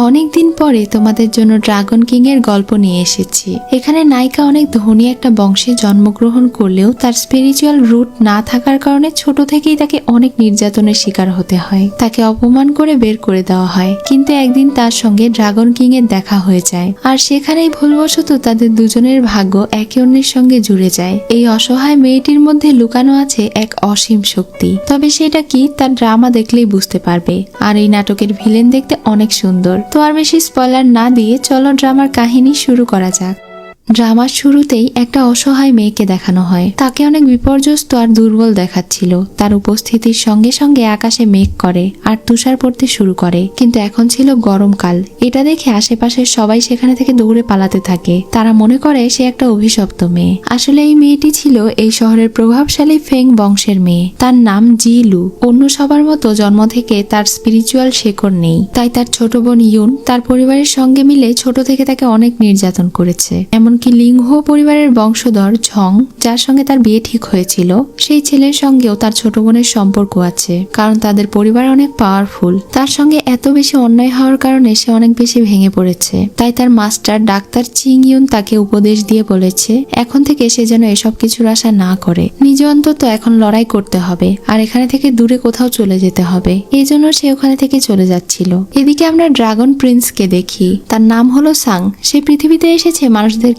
অনেকদিন পরে তোমাদের জন্য ড্রাগন কিং এর গল্প নিয়ে এসেছি। এখানে নায়িকা অনেক ধনী একটা বংশে জন্মগ্রহণ করলেও তার স্পিরিচুয়াল রুট না থাকার কারণে ছোট থেকেই তাকে অনেক নির্যাতনের শিকার হতে হয়। তাকে অপমান করে বের করে দেওয়া হয়। কিন্তু একদিন তার সঙ্গে ড্রাগন কিং এর দেখা হয়ে যায়। আর সেখানেই ভুলবশত তাদের দুজনের ভাগ্য একে অন্যের সঙ্গে জুড়ে যায়। এই অসহায় মেয়েটির মধ্যে লুকানো আছে এক অসীম শক্তি। তবে সেটা কি, তার ড্রামা দেখলেই বুঝতে পারবে। আর এই নাটকের ভিলেন দেখতে অনেক সুন্দর। তো আর বেশি স্পয়লার না দিয়ে চলো ড্রামার কাহিনী শুরু করা যাক। ড্রামার শুরুতেই একটা অসহায় মেয়েকে দেখানো হয়। তাকে অনেক বিপর্যস্ত আর দুর্বল দেখাচ্ছিল। তার উপস্থিতির সঙ্গে সঙ্গে আকাশে মেঘ করে আর তুষার পড়তে শুরু করে। কিন্তু এখন ছিল গরমকাল। এটা দেখে আশেপাশের সবাই সেখানে থেকে দৌড়ে পালাতে থাকে। তারা মনে করে সে একটা অভিশপ্ত মেয়ে। আসলে এই মেয়েটি ছিল এই শহরের প্রভাবশালী ফেং বংশের মেয়ে। তার নাম জিলু অন্য সবার মতো জন্ম থেকে তার স্পিরিচুয়াল শেকড় নেই। তাই তার ছোট বোন ইউন তার পরিবারের সঙ্গে মিলে ছোট থেকে তাকে অনেক নির্যাতন করেছে। এমনকি লিংহ পরিবারের বংশধর ঝং, যার সঙ্গে তার বিয়ে ঠিক হয়েছিল, সেই ছেলের সঙ্গেও তার ছোট বোনের সম্পর্ক আছে, কারণ তাদের পরিবার অনেক পাওয়ারফুল তার সঙ্গে এত বেশি অন্যায় হওয়ার কারণে সে অনেক বেশি ভেঙে পড়েছে। তাই তার মাস্টার, ডাক্তার চিং ইউন তাকে উপদেশ দিয়ে বলেছে, এখন থেকে সে যেন এসব কিছুর আশা না করে। নিজে অন্তত এখন লড়াই করতে হবে, আর এখানে থেকে দূরে কোথাও চলে যেতে হবে। এই জন্য সে ওখানে থেকে চলে যাচ্ছিল। এদিকে আমরা ড্রাগন প্রিন্সকে দেখি। তার নাম হলো সাং। সে পৃথিবীতে এসেছে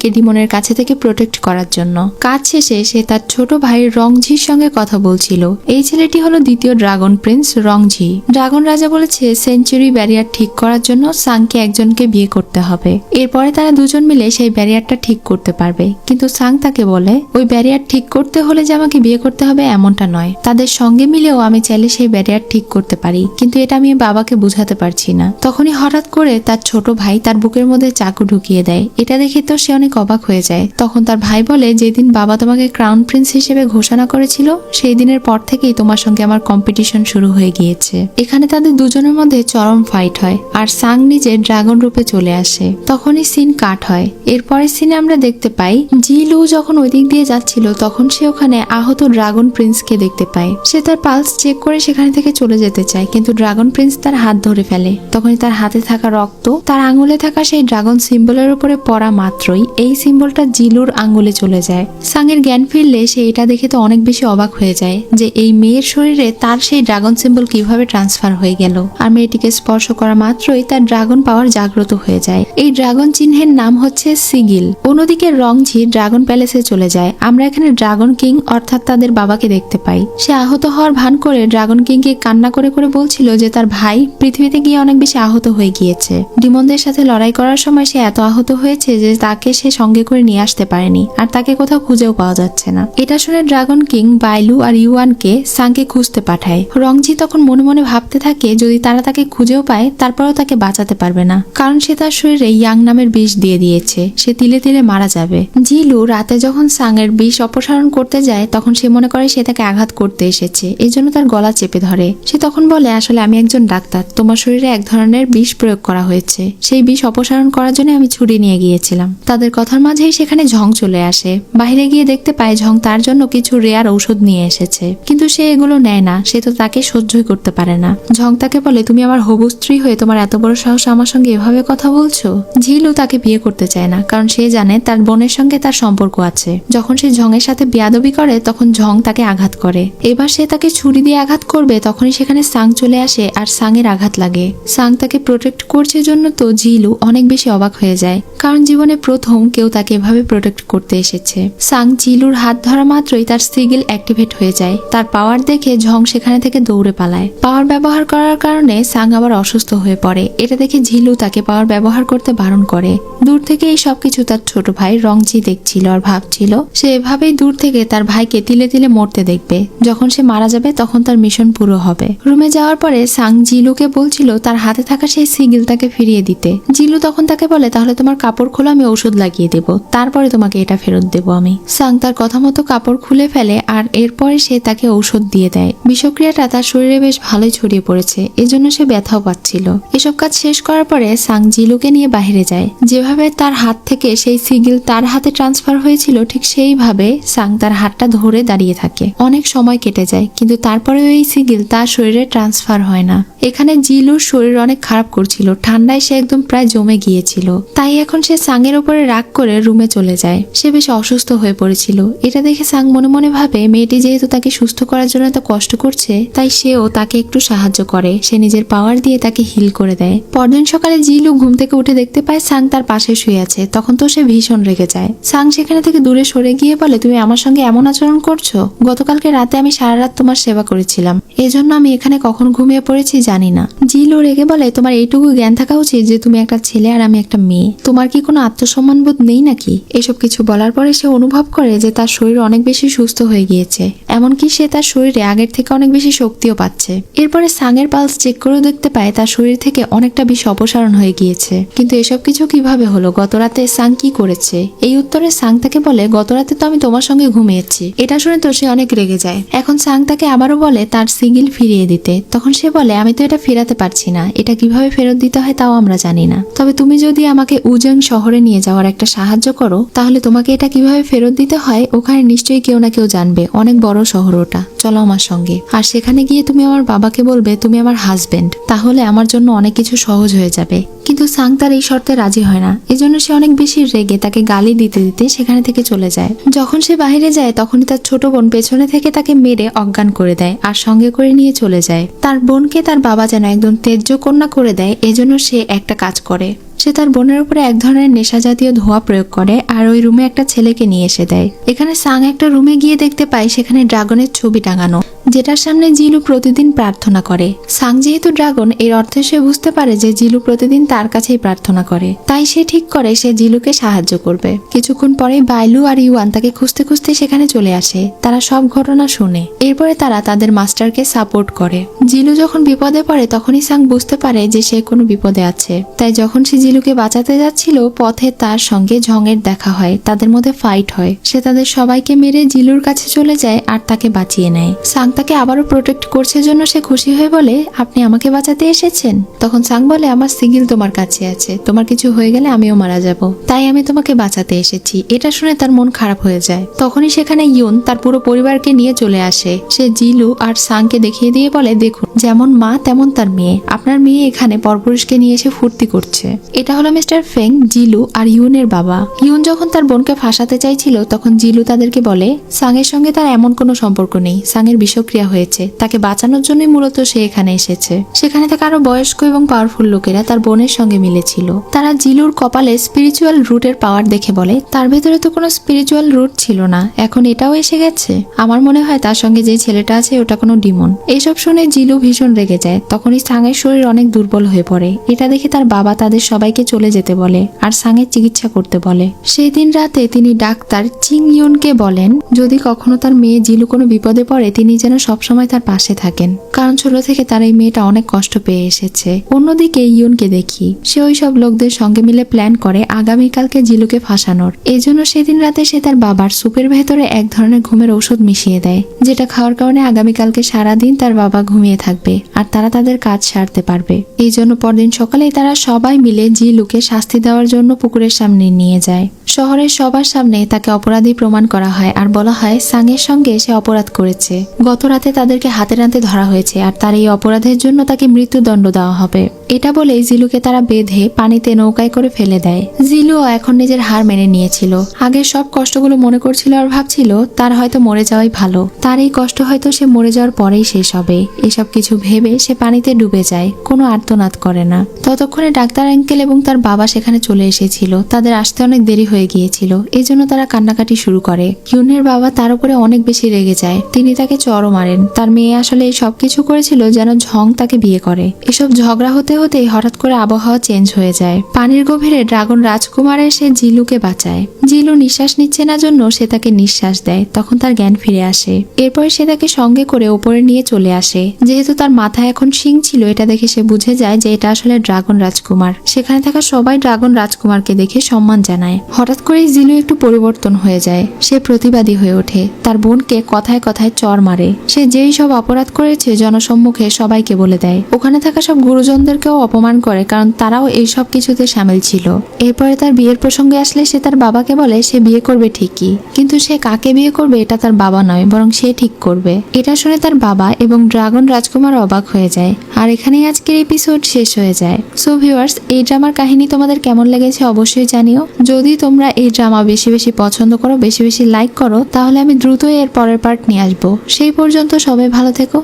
মানুষদেরকে ডিমনের কাছে থেকে প্রোটেক্ট করার জন্য। কাজ শেষে সে তার ছোট ভাই রংঝির সঙ্গে কথা বলছিল। এই ছেলেটি হলো দ্বিতীয় ড্রাগন প্রিন্স রংঝি। ড্রাগন রাজা বলেছে, সেঞ্চুরি ব্যারিয়ার ঠিক করার জন্য সাংকে একজনকে বিয়ে করতে হবে। এরপরে তারা দুজন মিলে সেই ব্যারিয়ারটা ঠিক করতে পারবে। কিন্তু সাং তাকে বলে, ওই ব্যারিয়ার ঠিক করতে হলে যে আমাকে বিয়ে করতে হবে এমনটা নয়। তাদের সঙ্গে মিলেও আমি চাইলে সেই ব্যারিয়ার ঠিক করতে পারি। কিন্তু এটা আমি বাবাকে বুঝাতে পারছি না। তখনই হঠাৎ করে তার ছোট ভাই তার বুকের মধ্যে চাকু ঢুকিয়ে দেয়। এটা দেখে তো সে অনেক অবাক হয়ে যায়। তখন তার ভাই বলে, যেদিন বাবা তোমাকে ক্রাউন প্রিন্স হিসেবে ঘোষণা করেছিল, সেই দিনের পর থেকেই তোমার সঙ্গে আমার কম্পিটিশন শুরু হয়ে গিয়েছে। এখানে তাদের দুজনের মধ্যে চরম ফাইট হয় আর সাং নিজে ড্রাগন রূপে চলে আসে। তখনই সিন কাট হয়। এরপরের সিনে আমরা দেখতে পাই জি লু যখন ওই দিক দিয়ে যাচ্ছিল, তখন সে ওখানে আহত ড্রাগন প্রিন্সকে দেখতে পায়। সে তার পালস চেক করে সেখানে থেকে চলে যেতে চায়, কিন্তু ড্রাগন প্রিন্স তার হাত ধরে ফেলে। তখনই তার হাতে থাকা রক্ত, তার আঙুলে থাকা সেই ড্রাগন সিম্বলের উপরে পড়া মাত্রই এই সিম্বলটা জিলুর আঙ্গুলে চলে যায়। সাংয়ের জ্ঞান ফিরলে সে এটা দেখে তো অনেক বেশি অবাক হয়ে যায় যে এই মেয়ের শরীরে তার সেই ড্রাগন সিম্বল কীভাবে ট্রান্সফার হয়ে গেল। আর মেয়েটিকে স্পর্শ করা মাত্রই তার ড্রাগন পাওয়ার জাগ্রত হয়ে যায়। এই ড্রাগন চিহ্নের নাম হচ্ছে সিগিল। অন্যদিকে রংঝি ড্রাগন প্যালেসে চলে যায়। আমরা এখানে ড্রাগন কিং অর্থাৎ তাদের বাবাকে দেখতে পাই। সে আহত হওয়ার ভান করে ড্রাগন কিংকে কান্না করে করে বলছিল যে তার ভাই পৃথিবীতে গিয়ে অনেক বেশি আহত হয়ে গিয়েছে। ডিমনদের সাথে লড়াই করার সময় সে এত আহত হয়েছে যে তাকে সে সঙ্গে করে নিয়ে আসতে পারেনি, আর তাকে কোথাও খুঁজেও পাওয়া যাচ্ছে না। এটা শুনে ড্রাগন কিং, বাইলু আর ইউয়ানকে সাংকে খুঁজতে পাঠায়। রংজি তখন মনে মনে ভাবতে থাকে, যদি তারা তাকে খুঁজেও পায়, তারপরেও তাকে বাঁচাতে পারবে না। কারণ সে তার শরীরে ইয়াং নামের বিষ দিয়ে দিয়েছে, সে তিলে তিলে মারা যাবে। জিলু রাতে যখন সাংয়ের বিষ অপসারণ করতে যায়, তখন সে মনে করে সে তাকে আঘাত করতে এসেছে, এই জন্য তার গলা চেপে ধরে। সে তখন বলে, আসলে আমি একজন ডাক্তার, তোমার শরীরে এক ধরনের বিষ প্রয়োগ করা হয়েছে। সেই বিষ অপসারণ করার জন্য আমি ছুরি নিয়ে গিয়েছিলাম। তাদের কথার মাঝেই সেখানে ঝং চলে আসে। বাইরে গিয়ে দেখতে পায় ঝং তার জন্য কিছু রেয়ার ঔষধ নিয়ে এসেছে। কিন্তু সে এগুলো নেয় না, সে তো তাকে সহ্যই করতে পারে না। ঝং তাকে বলে, তুমি আমার হবু স্ত্রী হয়ে তোমার এত বড় সাহস আমার সঙ্গে এভাবে কথা বলছো? ঝিলু তাকে বিয়ে করতে চায় না, কারণ সে জানে তার বোনের সঙ্গে তার সম্পর্ক আছে। যখন সে ঝংয়ের সাথে বিয়াদবি করে, তখন ঝং তাকে আঘাত করে। এবার সে তাকে ছুরি দিয়ে আঘাত করবে, তখনই সেখানে সাং চলে আসে আর সাংয়ের আঘাত লাগে। সাং তাকে প্রোটেক্ট করছে জন্য তো ঝিলু অনেক বেশি অবাক হয়ে যায়, কারণ জীবনে প্রথম কেউ তাকে এভাবে প্রোটেক্ট করতে এসেছে। সাং জিলুর হাত ধরা মাত্রই তার সিগিল অ্যাক্টিভেট হয়ে যায়। তার পাওয়ার দেখে ঝং সেখানে থেকে দৌড়ে পালায়। পাওয়ার ব্যবহার করার কারণে সাং আবার অসুস্থ হয়ে পড়ে। এটা দেখে ঝিলু তাকে পাওয়ার ব্যবহার করতে বারণ করে। দূর থেকে এই সবকিছু তার ছোট ভাই রংজি দেখছিল আর ভাবছিল, সে এভাবেই দূর থেকে তার ভাইকে তিলে তিলে মরতে দেখবে। যখন সে মারা যাবে তখন তার মিশন পুরো হবে। রুমে যাওয়ার পরে সাং জিলুকে বলছিল তার হাতে থাকা সেই সিগিল তাকে ফিরিয়ে দিতে। জিলু তখন তাকে বলে, তাহলে তোমার কাপড় খোলা, আমি ওষুধ লাগিয়ে লাগিয়ে দেব। তারপরে তোমাকে এটা ফেরত দেব আমি। সাং তার কথা মতো কাপড় খুলে ফেলে আর এরপরে সে তাকে ঔষধ দিয়ে দেয়। বিষক্রিয়াটা তার শরীরে বেশ ভালোই ছড়িয়ে পড়েছে, এজন্য সে ব্যথাও পাচ্ছিল। এসব কাজ শেষ করার পরে সাং জিলুকে নিয়ে বাইরে যায়। যেভাবে তার হাত থেকে সেই সিগিল তার হাতে ট্রান্সফার হয়েছিল, ঠিক সেইভাবে সাং তার হাতটা ধরে দাঁড়িয়ে থাকে। অনেক সময় কেটে যায়, কিন্তু তারপরেও এই সিগিল তার শরীরে ট্রান্সফার হয় না। এখানে জিলুর শরীর অনেক খারাপ করছিল, ঠান্ডায় সে একদম প্রায় জমে গিয়েছিল। তাই এখন সে সাংয়ের উপরে রাগ করে রুমে চলে যায়। সে বেশ অসুস্থ হয়ে পড়েছিল। এটা দেখে সাং মনে মনে ভাবে, মেয়েটি যেহেতু তাকে সুস্থ করার জন্য এত কষ্ট করছে, তাই সেও তাকে একটু সাহায্য করে। সে নিজের পাওয়ার দিয়ে তাকে হিল করে দেয়। পরদিন সকালে জিলু ঘুম থেকে উঠে দেখতে পায় সাং তার পাশে শুয়ে আছে। তখন তো সে ভীষণ রেগে যায়। সাং সেখানে থেকে দূরে সরে গিয়ে বলে, তুমি আমার সঙ্গে এমন আচরণ করছ? গতকালকে রাতে আমি সারা রাত তোমার সেবা করেছিলাম। এজন্য আমি এখানে কখন ঘুমিয়ে পড়েছি জানি না। জিলু রেগে বলে, তোমার এইটুকু জ্ঞান থাকা উচিত যে তুমি একটা ছেলে আর আমি একটা মেয়ে। তোমার কি কোনো আত্মসম্মান বোধ নেই নাকি? এসব কিছু বলার পরে সে অনুভব করে যে তার শরীর অনেক বেশি সুস্থ হয়ে গিয়েছে। এমনকি সে তার শরীরে আগের থেকে অনেক বেশি শক্তিও পাচ্ছে। এরপরে সাংয়ের পালস চেক করেও দেখতে পায় তার শরীর থেকে অনেকটা বেশি অপসারণ হয়ে গিয়েছে। কিন্তু এসব কিছু কীভাবে হলো? গত রাতে সাং কি করেছে? এই উত্তরে সাং তাকে বলে, গত রাতে তো আমি তোমার সঙ্গে ঘুমিয়েছি। এটা শুনে তো সে অনেক রেগে যায়। এখন সাং তাকে আবারও বলে, তার সিগিল ফিরিয়ে দিতে, তখন সে বলে, আমি তো এটা ফেরাতে পারছি না। এটা কীভাবে ফেরত দিতে হয় তাও আমরা জানি না। তবে তুমি যদি আমাকে উজং শহরে নিয়ে যাওয়ার একটা সাহায্য করো, তাহলে তোমাকে এটা কীভাবে ফেরত দিতে হয় ওখানে নিশ্চয়ই কেউ না কেউ জানবে। অনেক বড় শহর ওটা। চলো আমার সঙ্গে। আর সেখানে গিয়ে তুমি আমার বাবাকে বলবে, তুমি আমার হাজবেন্ড তাহলে আমার জন্য অনেক কিছু সহজ হয়ে যাবে। কিন্তু সাং তার এই শর্তে রাজি হয় না। এজন্য সে অনেক বেশি রেগে তাকে গালি দিতে দিতে সেখানে থেকে চলে যায়। যখন সে বাইরে যায়, তখনই তার ছোট বোন পেছনে থেকে তাকে মেরে অজ্ঞান করে দেয়। আর সঙ্গে করে নিয়ে চলে যায়। তার বোনকে তার বাবা যেন একদম তেজ্য কন্যা করে দেয়, এজন্য সে একটা কাজ করে। সে তার বোনের উপরে এক ধরনের নেশা জাতীয় ধোঁয়া প্রয়োগ করে আর ওই রুমে একটা ছেলেকে নিয়ে এসে দেয়। এখানে সাং একটা রুমে গিয়ে দেখতে পায় সেখানে ড্রাগনের ছবি টাঙানো। যেটার সামনে জিলু প্রতিদিন প্রার্থনা করে। সাং যেহেতু ড্রাগন, এর অর্থে সে বুঝতে পারে যে জিলু প্রতিদিন তার কাছেই প্রার্থনা করে। তাই সে ঠিক করে সে জিলুকে সাহায্য করবে। কিছুক্ষণ পরে বাইলু আর ইউয়ান তাকে খুঁজতে খুঁজতে সেখানে চলে আসে। তারা সব ঘটনা শুনে। এরপরে তারা তাদের মাস্টারকে সাপোর্ট করে। জিলু যখন বিপদে পড়ে, তখনই সাং বুঝতে পারে যে সে কোনো বিপদে আছে। তাই যখন সে জিলুকে বাঁচাতে যাচ্ছিল, পথে তার সঙ্গে ঝঙের দেখা হয়, তাদের মধ্যে ফাইট হয়। সে তাদের সবাইকে মেরে জিলুর কাছে চলে যায় আর তাকে বাঁচিয়ে নেয়। সাং তাকে আবারও প্রোটেক্ট করছে জন্য সে খুশি হয়ে বলে, আপনি আমাকে বাঁচাতে এসেছেন? তখন সাং বলে, আমার সিগিল তোমার কাছে আছে, তোমার কিছু হয়ে গেলে আমিও মারা যাব। তাই আমি তোমাকে বাঁচাতে এসেছি। এটা শুনে তার মন খারাপ হয়ে যায়। তখনই সেখানে ইউন তার পুরো পরিবারকে নিয়ে চলে আসে। সে জিলু আর সাংকে দেখিয়ে দিয়ে বলে, দেখুন, যেমন মা, তেমন তার মেয়ে। আপনার মেয়ে এখানে পরপুরুষকে নিয়ে এসে ফুর্তি করছে। এটা হলো মিস্টার ফেং জিলু আর ইউনের বাবা। ইউন যখন তার বোনকে ফাঁসাতে চাইছিল, তখন জিলু তাদেরকে বলে সাংয়ের সঙ্গে তার এমন কোনো সম্পর্ক নেই। সাংয়ের বিষক্রিয়া হয়েছে। তাকে বাঁচানোর জন্যই মূলত সে এখানে এসেছে। সেখানে থেকে আরও বয়স্ক এবং পাওয়ারফুল লোকেরা তার বোনের সঙ্গে মিলেছিল। তারা জিলুর কপালে স্পিরিচুয়াল রুটের পাওয়ার দেখে বলে, তার ভেতরে তো কোনো স্পিরিচুয়াল রুট ছিল না। এখন এটাও এসে গেছে। আমার মনে হয় তার সঙ্গে যে ছেলেটা আছে, ওটা কোনো ডিমন এইসব শুনে জিলু ভীষণ রেগে যায়। তখনই সাংয়ের শরীর অনেক দুর্বল হয়ে পড়ে। এটা দেখে তার বাবা তাদের সবাইকে চলে যেতে বলে আর সাংয়ের চিকিৎসা করতে বলে। সেই দিন রাতে তিনি ডাক্তার চিং ইউনকে বলেন, যদি কখনো তার মেয়ে জিলু কোনো বিপদে পড়ে, তিনি যেন সবসময় তার পাশে থাকেন। কারণ ছোট থেকে তার এই মেয়েটা অনেক কষ্ট পেয়ে এসেছে। অন্যদিকে ইউনকে দেখি, সে ওই সব লোকদের সঙ্গে মিলে প্ল্যান করে আগামীকালকে জিলুকে ফাঁসানোর। এই জন্য সেদিন রাতে সে তার বাবার সুপের ভেতরে এক ধরনের ঘুমের ঔষধ মিশিয়ে দেয়, যেটা খাওয়ার কারণে আগামীকালকে সারাদিন তার বাবা ঘুমিয়ে থাকবে আর তারা তাদের কাজ সারতে পারবে। এই জন্য পরদিন সকালেই তারা সবাই মিলে জিলুকে শাস্তি দেওয়ার জন্য পুকুরের সামনে নিয়ে যায়। শহরের সবার সামনে তাকে অপরাধী প্রমাণ করা হয় আর বলা হয় সাংয়ের সঙ্গে সে অপরাধ করেছে। গত রাতে তাদেরকে হাতে নাতে ধরা হয়েছে আর তার এই অপরাধের জন্য তাকে মৃত্যুদণ্ড দেওয়া হবে। এটা বলে জিলুকে তারা বেঁধে পানিতে নৌকায় করে ফেলে দেয়। জিলুও এখন নিজের হার মেনে নিয়েছিল। আগের সব কষ্টগুলো মনে করছিল আর ভাবছিল, তার হয়তো মরে যাওয়াই ভালো। তার এই কষ্ট হয়তো সে মরে যাওয়ার পরেই শেষ হবে। এসব কিছু ভেবে সে পানিতে ডুবে যায়, কোনো আর্তনাদ করে না। ততক্ষণে ডাক্তার অ্যাঙ্কেল এবং তার বাবা সেখানে চলে এসেছিল। তাদের আসতে অনেক দেরি হয়ে গিয়েছিল। এই জন্য তারা কান্নাকাটি শুরু করে। ইউনের বাবা তার উপরে অনেক বেশি রেগে যায়। তিনি তাকে চরও মারেন। তার মেয়ে আসলে এই সবকিছু করেছিল যেন ঝং তাকে বিয়ে করে। এসব ঝগড়া হতে হতেই হঠাৎ করে আবহাওয়া চেঞ্জ হয়ে যায়। পানির গভীরে ড্রাগন রাজকুমার এসে জিলুকে বাঁচায়। জিলু নিঃশ্বাস নিচ্ছে না জন্য সে তাকে নিঃশ্বাস দেয়। তখন তার জ্ঞান ফিরে আসে। এরপর সে তাকে সঙ্গে করে ওপরে নিয়ে চলে আসে। যেহেতু তার মাথায় এখন শিং ছিল, এটা দেখে সে বুঝে যায় যে এটা আসলে ড্রাগন রাজকুমার। সেখানে থাকা সবাই ড্রাগন রাজকুমারকে দেখে সম্মান জানায়। হঠাৎ করেই জিলু একটু পরিবর্তন হয়ে যায়। সে প্রতিবাদী হয়ে ওঠে। তার বোনকে কথায় কথায় চর মারে। সে যেই সব অপরাধ করেছে, জনসম্মুখে সবাইকে বলে দেয়। ওখানে থাকা সব গুরুজনদেরকেও অপমান করে, কারণ তারাও এই সব কিছুতে সামিল ছিল। এরপরে তার বিয়ের প্রসঙ্গে আসলে সে তার বাবাকে বলে, সে বিয়ে করবে ঠিকই। কিন্তু সে কাকে বিয়ে করবে, এটা তার বাবা নয়, বরং সে ঠিক করবে। এটা শুনে তার বাবা এবং ড্রাগন রাজকুমার অবাক হয়ে যায়। আর এখানেই আজকের এপিসোড শেষ হয়ে যায়। সো ভিউয়ার্স এই ড্রামার কাহিনী তোমাদের কেমন লেগেছে অবশ্যই জানিও। যদি তোমরা এই ড্রামা বেশি বেশি পছন্দ করো, বেশি বেশি লাইক করো, তাহলে আমি দ্রুতই এর পরের পার্ট নিয়ে আসব। সেই পর্যন্ত সবাই ভালো থেকো।